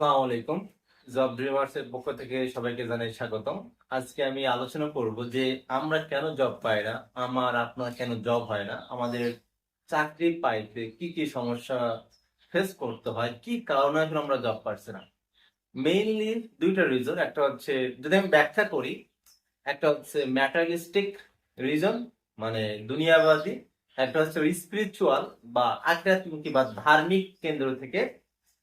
আসসালামু আলাইকুম। Job dreamers এর পক্ষ থেকে সবাইকে জানাই স্বাগতম। আজকে আমি আলোচনা করব যে আমরা কেন জব পাই না, আমার, আপনার কেন জব হয় না, আমাদের চাকরি পাইতে কি কি সমস্যা ফেস করতে হয়, কি কারণে এখন আমরা জব পাচ্ছি না। মেইনলি দুইটা রিজন একটা হচ্ছে, যদি আমি ব্যাখ্যা করি, একটা হচ্ছে ম্যাটারিয়ালিস্টিক রিজন মানে দুনিয়াবাদী, একটা হচ্ছে স্পিরিচুয়াল বা আধ্যাত্মিক বা ধার্মিক কেন্দ্র থেকে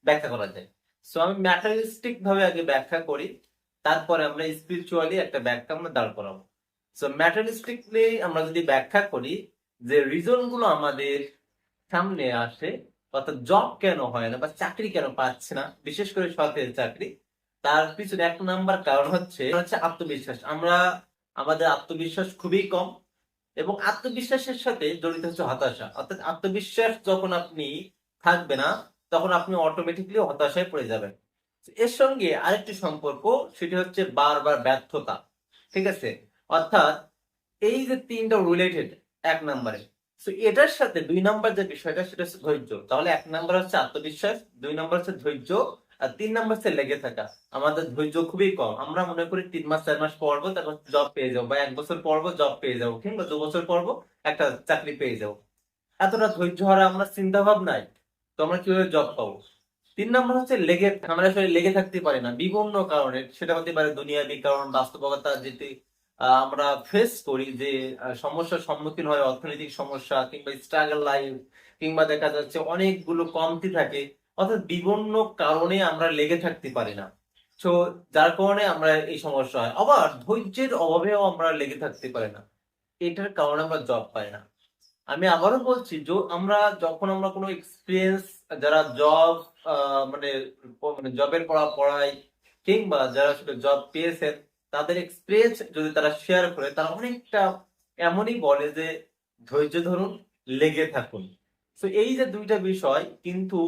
ব্যাখ্যা করা যায়। সো আমি ম্যাটারিস্টিক ভাবে আগে ব্যাখ্যা করি, তারপরে আমরা স্পিরিচুয়ালি একটা ব্যাখ্যা আমরা দাঁড় করাবো। সো ম্যাটারিস্টিকলি আমরা যদি ব্যাখ্যা করি যে রিজনগুলো আমাদের সামনে আসে, অর্থাৎ জব কেন হয় না বা চাকরি কেন পাচ্ছে না, বিশেষ করে সরকারি চাকরি, তার পিছনে এক নাম্বার কারণ হচ্ছে হচ্ছে আত্মবিশ্বাস। আমরা, আমাদের আত্মবিশ্বাস খুবই কম এবং আত্মবিশ্বাসের সাথে জড়িত হচ্ছে হতাশা। অর্থাৎ আত্মবিশ্বাস যখন আপনি থাকবে না তখন আপনি অটোমেটিকলি হতাশায় পড়ে যাবেন। এর সঙ্গে আরেকটি সম্পর্ক, সেটি হচ্ছে বারবার ব্যর্থতা। ঠিক আছে? অর্থাৎ এই যে তিনটা রিলেটেড এক নম্বরে। তো এটার সাথে দুই নাম্বার যে বিষয়টা, সেটা হচ্ছে ধৈর্য। তাহলে এক নাম্বার হচ্ছে আত্মবিশ্বাস, দুই নাম্বার হচ্ছে ধৈর্য, আর তিন নাম্বার হচ্ছে লেগে থাকা। আমাদের ধৈর্য খুবই কম। আমরা মনে করি তিন মাস, চার মাস পড়ব, তারপর জব পেয়ে যাব, বা এক বছর পড়ব জব পেয়ে যাব, কিংবা দু বছর পড়ব, একটা চাকরি পেয়ে যাব। এতটা ধৈর্য হারা আমরা চিন্তা ভাবনায় তো আমরা কীভাবে জব পাবো? তিন নম্বর হচ্ছে লেগে আমরা আসলে লেগে থাকতে পারি না বিভিন্ন কারণে সেটা হতে পারে দুনিয়াবি কারণ বাস্তবতা আহ, আমরা ফেস করি যে সমস্যার সম্মুখীন হয় অর্থনৈতিক সমস্যা কিংবা স্ট্রাগল লাইফ কিংবা দেখা যাচ্ছে অনেকগুলো কমতি থাকে অর্থাৎ বিভিন্ন কারণে আমরা লেগে থাকতে পারি না। তো যার কারণে আমরা এই সমস্যা হয়। আবার ধৈর্যের অভাবেও আমরা লেগে থাকতে পারি না। এটার কারণে আমরা জব পাই না। আমি আবারও বলছি, যে, আমরা যখন আমরা কোনো এক্সপিরিয়েন্স যারা জব মানে মানে জবের পড়া পড়াই কিংবা যারা জব পেয়েছেন, তাদের এক্সপিরিয়েন্স যদি তারা শেয়ার করে, তারা অনেকটা এমনই বলে যে, ধৈর্য ধরুন, লেগে থাকুন। তো এই যে দুইটা বিষয় কিন্তু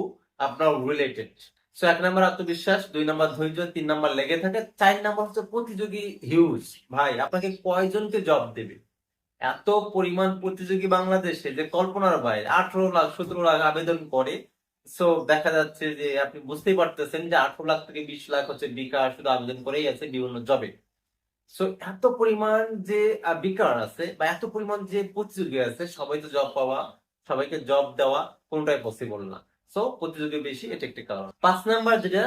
আপনার রিলেটেড সো এক নম্বর আত্মবিশ্বাস, দুই নম্বর ধৈর্য, তিন নম্বর লেগে থাকে, চার নম্বর হচ্ছে প্রতিযোগী হিউজ ভাই, আপনাকে কয়জনকে জব দেবে? এত পরিমাণ প্রতিযোগী বাংলাদেশে যে কল্পনার বাইরে। আঠারো লাখ, সতেরো লাখ আবেদন করে। সো দেখা যাচ্ছে যে আপনি বুঝতেই পারতেছেন যে আঠারো লাখ থেকে বিশ লাখ হচ্ছে বিকার, শুধু আবেদন করেই আছে বিভিন্ন জবে সো এত পরিমাণ যে বেকার আছে বা এত পরিমাণ যে প্রতিযোগী আছে, সবাই তো জব পাওয়া, সবাইকে জব দেওয়া কোনটাই পসিবল না। সো প্রতিযোগী বেশি, এটা একটি কারণ। পাঁচ নাম্বার যেটা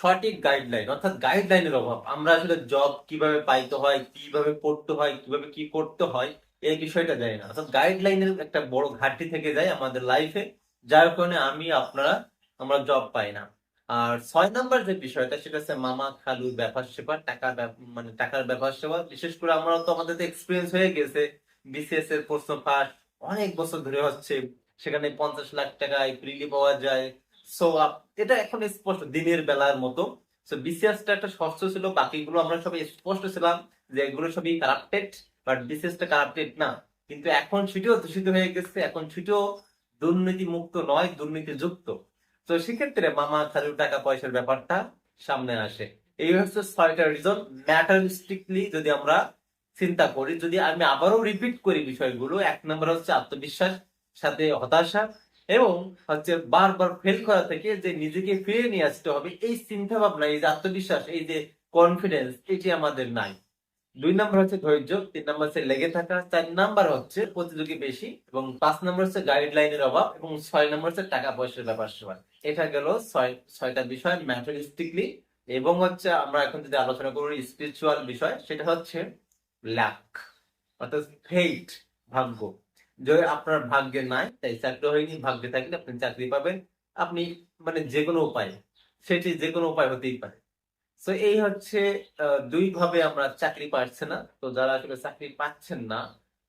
সঠিক গাইডলাইন অর্থাৎ গাইডলাইনের অভাব। আমরা আসলে জব কীভাবে পাইতে হয়, কীভাবে পড়তে হয়, কীভাবে কি করতে হয় এই বিষয়টা জানি না। অর্থাৎ গাইডলাইনের একটা বড় ঘাটতি থেকে যায় আমাদের লাইফে যার কারণে আমি আপনারা, আমরা জব পাই না। আর ছয় নাম্বার যে বিষয়টা, সেটা হচ্ছে মামা খালুর ব্যাপার সেবা টাকার মানে টাকার ব্যাপার সেবা। বিশেষ করে আমরা তো আমাদের এক্সপিরিয়েন্স হয়ে গেছে। বিসিএস এর প্রশ্ন পাস অনেক বছর ধরে হচ্ছে। সেখানে পঞ্চাশ লাখ টাকায় ফ্রিলি পাওয়া যায়। সো এটা এখন স্পষ্ট দিনের বেলার মতো। বিসিএস টা একটা স্বচ্ছ ছিল, বাকিগুলো আমরা সবাই স্পষ্ট ছিলাম যে এগুলো সবই কারাপ্টেড বাট বিসিএস টা কারাপ্টেড না। কিন্তু এখন সেটিও দূষিত হয়ে গেছে, এখন সেটিও দুর্নীতি মুক্ত নয় দুর্নীতি যুক্ত তো সেক্ষেত্রে মামা খালু টাকা পয়সার ব্যাপারটা সামনে আসে। এই হচ্ছে ছয়টা রিজন ম্যাটারিস্টিকলি যদি আমরা চিন্তা করি, যদি আমি আবারও রিপিট করি বিষয়গুলো, এক নম্বর হচ্ছে আত্মবিশ্বাস, সাথে হতাশা, এবং হচ্ছে বারবার ফেল করা থেকে যে নিজেকে ফিরে নিয়ে আসতে হবে, এই চিন্তা ভাবনা এই যে আত্মবিশ্বাস, এই যে কনফিডেন্স এটি আমাদের নাই। দুই নম্বর হচ্ছে ধৈর্য, তিন নম্বর হচ্ছে লেগে থাকা, চার নাম্বার হচ্ছে প্রতিযোগী বেশি এবং পাঁচ নম্বর হচ্ছে গাইডলাইনের অভাব এবং ছয় নম্বর হচ্ছে টাকা পয়সার ব্যাপার সেবা এটা গেল ছয়, ছয়টা বিষয় ম্যাটারিস্টিকলি এবং হচ্ছে আমরা এখন যদি আলোচনা করি স্পিরিচুয়াল বিষয়, সেটা হচ্ছে লাক অর্থাৎ ফেইট ভাগ্য। যদি আপনার ভাগ্যে নাই, তাই চাকরি হয়নি, ভাগ্যে থাকলে আপনি চাকরি পাবেন। আপনি মানে যে কোনো উপায়, সেটি যে কোনো উপায় হতেই পারে। তো এই হচ্ছে দুই ভাবে আমরা চাকরি পাচ্ছে না। তো যারা আসলে চাকরি পাচ্ছেন না,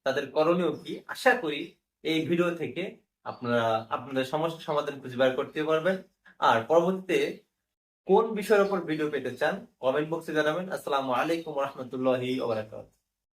তাদের করণীয় কি? আশা করি এই ভিডিও থেকে আপনারা আপনাদের সমস্যা সমাধান খুঁজে বার করতে পারবেন। আর পরবর্তীতে কোন বিষয়ের উপর ভিডিও পেতে চান কমেন্ট বক্সে জানাবেন। আসসালামু আলাইকুম রহমতুল্লাহি ওবারাকাতুহু